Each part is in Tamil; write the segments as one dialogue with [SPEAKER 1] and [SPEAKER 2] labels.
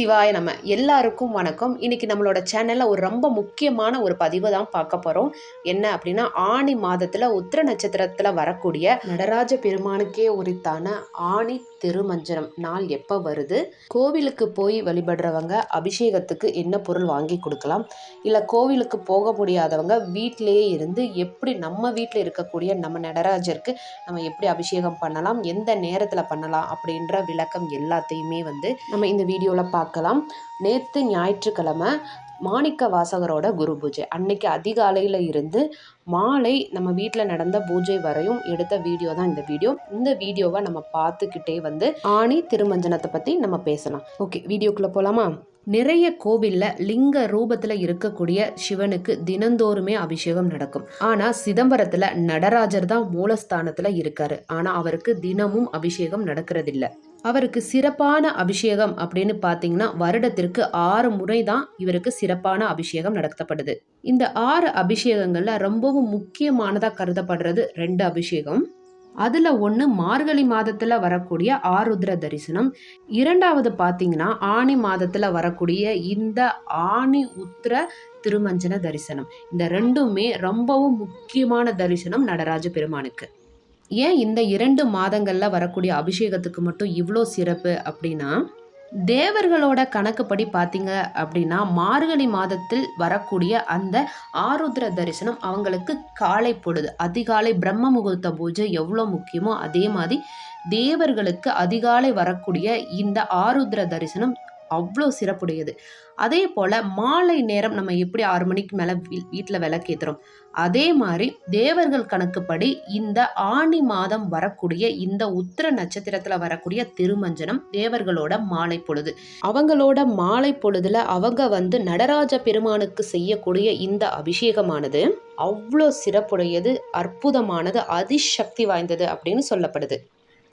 [SPEAKER 1] சிவாய நம்ம எல்லாருக்கும் வணக்கம். இன்னைக்கு நம்மளோட சேனலில் ஒரு ரொம்ப முக்கியமான ஒரு பதிவை தான் பார்க்க போகிறோம் என்ன அப்படின்னா ஆணி மாதத்தில் உத்திர நட்சத்திரத்தில் வரக்கூடிய நடராஜ பெருமானுக்கே உரித்தான ஆணி திருமஞ்சனம் நாள் எப்போ வருது? கோவிலுக்கு போய் வழிபடுறவங்க அபிஷேகத்துக்கு என்ன பொருள் வாங்கி கொடுக்கலாம்? இல்லை கோவிலுக்கு போக முடியாதவங்க வீட்டிலேயே இருந்து எப்படி நம்ம வீட்டில் இருக்கக்கூடிய நம்ம நடராஜருக்கு நம்ம எப்படி அபிஷேகம் பண்ணலாம்? எந்த நேரத்தில் பண்ணலாம்? அப்படின்ற விளக்கம் எல்லாத்தையுமே வந்து நம்ம இந்த வீடியோவில் பார்க்கலாம். நேற்று ஞாயிற்றுக்கிழமை மாணிக்க வாசகரோட குரு பூஜை. அன்னைக்கு அதிகாலையில் இருந்து மாலை நம்ம வீட்டில் நடந்த பூஜை வரையும் எடுத்த வீடியோ தான் இந்த வீடியோ. இந்த வீடியோவை நம்ம பார்த்துக்கிட்டே வந்து ஆணி திருமஞ்சனத்தை பற்றி நம்ம பேசலாம். ஓகே வீடியோக்குள்ளே போகலாமா நிறைய கோவிலில் லிங்க ரூபத்தில் இருக்கக்கூடிய சிவனுக்கு தினந்தோறுமே அபிஷேகம் நடக்கும். ஆனால் சிதம்பரத்தில் நடராஜர் தான் மூலஸ்தானத்தில் இருக்காரு. ஆனால் அவருக்கு தினமும் அபிஷேகம் நடக்கிறதில்ல. அவருக்கு சிறப்பான அபிஷேகம் அப்படின்னு பார்த்தீங்கன்னா வருடத்திற்கு ஆறு முறை தான் இவருக்கு சிறப்பான அபிஷேகம் நடத்தப்படுது. இந்த ஆறு அபிஷேகங்களில் ரொம்பவும் முக்கியமானதாக கருதப்படுறது ரெண்டு அபிஷேகம். அதில் ஒன்று மார்கழி மாதத்தில் வரக்கூடிய ஆருத்ர தரிசனம். இரண்டாவது பார்த்தீங்கன்னா ஆணி மாதத்தில் வரக்கூடிய இந்த ஆணி உத்திர திருமஞ்சன தரிசனம். இந்த ரெண்டுமே ரொம்பவும் முக்கியமான தரிசனம் நடராஜ பெருமானுக்கு. ஏன் இந்த இரண்டு மாதங்களில் வரக்கூடிய அபிஷேகத்துக்கு மட்டும் இவ்வளோ சிறப்பு அப்படின்னா தேவர்களோட கணக்குப்படி பார்த்தீங்க அப்படின்னா மார்கழி மாதத்தில் வரக்கூடிய அந்த ஆருத்ர தரிசனம் அவங்களுக்கு காலை பொழுது. அதிகாலை பிரம்ம முகூர்த்த பூஜை எவ்வளோ முக்கியமோ அதே மாதிரி தேவர்களுக்கு அதிகாலை வரக்கூடிய இந்த ஆருத்ர தரிசனம் அவ்வளோ சிறப்புடையது. அதே போல் மாலை நேரம் நம்ம எப்படி ஆறு மணிக்கு மேலே வீ வீட்டில் விளக்கேற்றுறோம் அதே மாதிரி தேவர்கள் கணக்குப்படி இந்த ஆணி மாதம் வரக்கூடிய இந்த உத்திர நட்சத்திரத்தில் வரக்கூடிய திருமஞ்சனம் தேவர்களோட மாலை பொழுது. அவங்களோட மாலை பொழுதுல அவங்க வந்து நடராஜ பெருமானுக்கு செய்யக்கூடிய இந்த அபிஷேகமானது அவ்வளோ சிறப்புடையது அற்புதமானது அதிசக்தி வாய்ந்தது அப்படின்னு சொல்லப்படுது.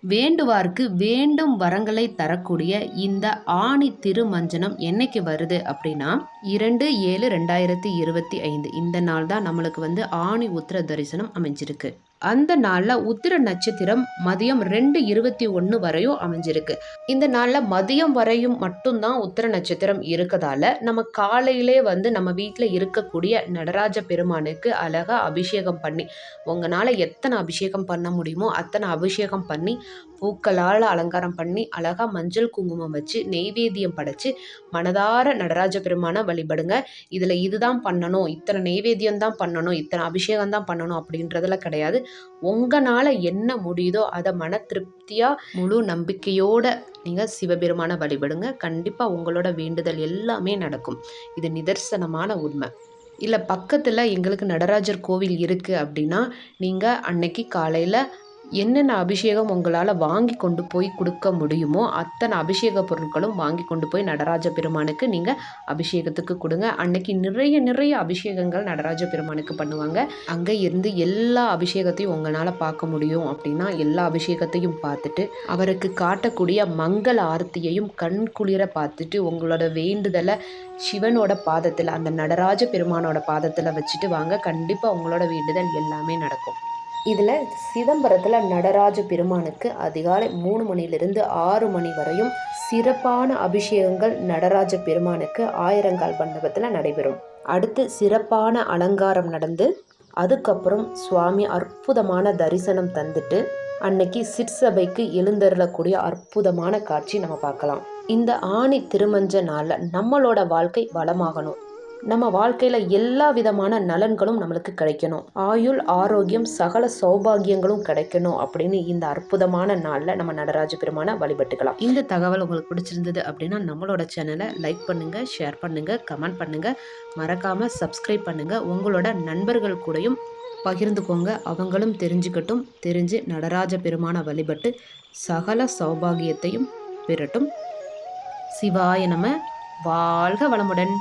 [SPEAKER 1] வேண்டுவார்க்கு வேண்டும் வரங்களை தரக்கூடிய இந்த ஆணி திருமஞ்சனம் என்னைக்கு வருது அப்படின்னா இரண்டு ஏழு ரெண்டாயிரத்தி இருபத்தி ஐந்து. இந்த நாள் தான் நம்மளுக்கு வந்து ஆணி உத்திர தரிசனம் அமைஞ்சிருக்கு. அந்த நாளில் உத்திர நட்சத்திரம் மதியம் ரெண்டு இருபத்தி ஒன்று வரையும் அமைஞ்சிருக்கு. இந்த நாளில் மதியம் வரையும் மட்டும்தான் உத்திர நட்சத்திரம் இருக்கதால நம்ம காலையிலே வந்து நம்ம வீட்டில் இருக்கக்கூடிய நடராஜ பெருமானுக்கு அழகாக அபிஷேகம் பண்ணி உங்களால் எத்தனை அபிஷேகம் பண்ண முடியுமோ அத்தனை அபிஷேகம் பண்ணி பூக்களால் அலங்காரம் பண்ணி அழகாக மஞ்சள் குங்குமம் வச்சு நெய்வேத்தியம் படைச்சு மனதார நடராஜ பெருமானை வழிபடுங்க. இதில் இதுதான் பண்ணணும். இத்தனை நெய்வேத்தியம் தான் பண்ணணும். இத்தனை அபிஷேகம் தான் பண்ணணும் அப்படின்றதுல கிடையாது. உங்களால் என்ன முடியுதோ அதை மன திருப்தியாக முழு நம்பிக்கையோட நீங்கள் சிவபெருமானை வழிபடுங்க. கண்டிப்பாக உங்களோட வேண்டுதல் எல்லாமே நடக்கும். இது நிதர்சனமான உண்மை. இல்லை பக்கத்தில் எங்களுக்கு நடராஜர் கோவில் இருக்குது அப்படின்னா நீங்கள் அன்னைக்கு காலையில் என்னென்ன அபிஷேகம் உங்களால் வாங்கி கொண்டு போய் கொடுக்க முடியுமோ அத்தனை அபிஷேக பொருட்களும் வாங்கி கொண்டு போய் நடராஜ பெருமானுக்கு நீங்கள் அபிஷேகத்துக்கு கொடுங்க. அன்னைக்கு நிறைய நிறைய அபிஷேகங்கள் நடராஜ பெருமானுக்கு பண்ணுவாங்க. அங்கே இருந்து எல்லா அபிஷேகத்தையும் உங்களால் பார்க்க முடியும் அப்படின்னா எல்லா அபிஷேகத்தையும் பார்த்துட்டு அவருக்கு காட்டக்கூடிய மங்கள ஆரத்தியையும் கண் குளிர பார்த்துட்டு உங்களோட வேண்டுதலை சிவனோட பாதத்தில் அந்த நடராஜ பெருமானோட பாதத்தில் வச்சுட்டு வாங்க. கண்டிப்பாக உங்களோட வேண்டுதல் எல்லாமே நடக்கும். இதில் சிதம்பரத்தில் நடராஜ பெருமானுக்கு அதிகாலை மூணு மணிலிருந்து ஆறு மணி வரையும் சிறப்பான அபிஷேகங்கள் நடராஜ பெருமானுக்கு ஆயிரங்கால் மண்டபத்தில் நடைபெறும். அடுத்து சிறப்பான அலங்காரம் நடந்து அதுக்கப்புறம் சுவாமி அற்புதமான தரிசனம் தந்துட்டு அன்னைக்கு சிற்சபைக்கு எழுந்தருளக்கூடிய அற்புதமான காட்சி நம்ம பார்க்கலாம். இந்த ஆணி திருமஞ்ச நாளில் நம்மளோட வாழ்க்கை வளமாகணும். நம்ம வாழ்க்கையில் எல்லா விதமான நலன்களும் நம்மளுக்கு கிடைக்கணும். ஆயுள் ஆரோக்கியம் சகல சௌபாகியங்களும் கிடைக்கணும் அப்படின்னு இந்த அற்புதமான நாளில் நம்ம நடராஜ பெருமான வழிபட்டுக்கலாம். இந்த தகவல் உங்களுக்கு பிடிச்சிருந்தது அப்படின்னா நம்மளோட சேனலை லைக் பண்ணுங்கள் ஷேர் பண்ணுங்கள் கமெண்ட் பண்ணுங்கள் மறக்காமல் சப்ஸ்கிரைப் பண்ணுங்கள் உங்களோட நண்பர்கள் கூடயும் பகிர்ந்துக்கோங்க. அவங்களும் தெரிஞ்சுக்கட்டும். தெரிஞ்சு நடராஜ பெருமான வழிபட்டு சகல சௌபாகியத்தையும் பெறட்டும். சிவாய நம. வாழ்க வளமுடன்.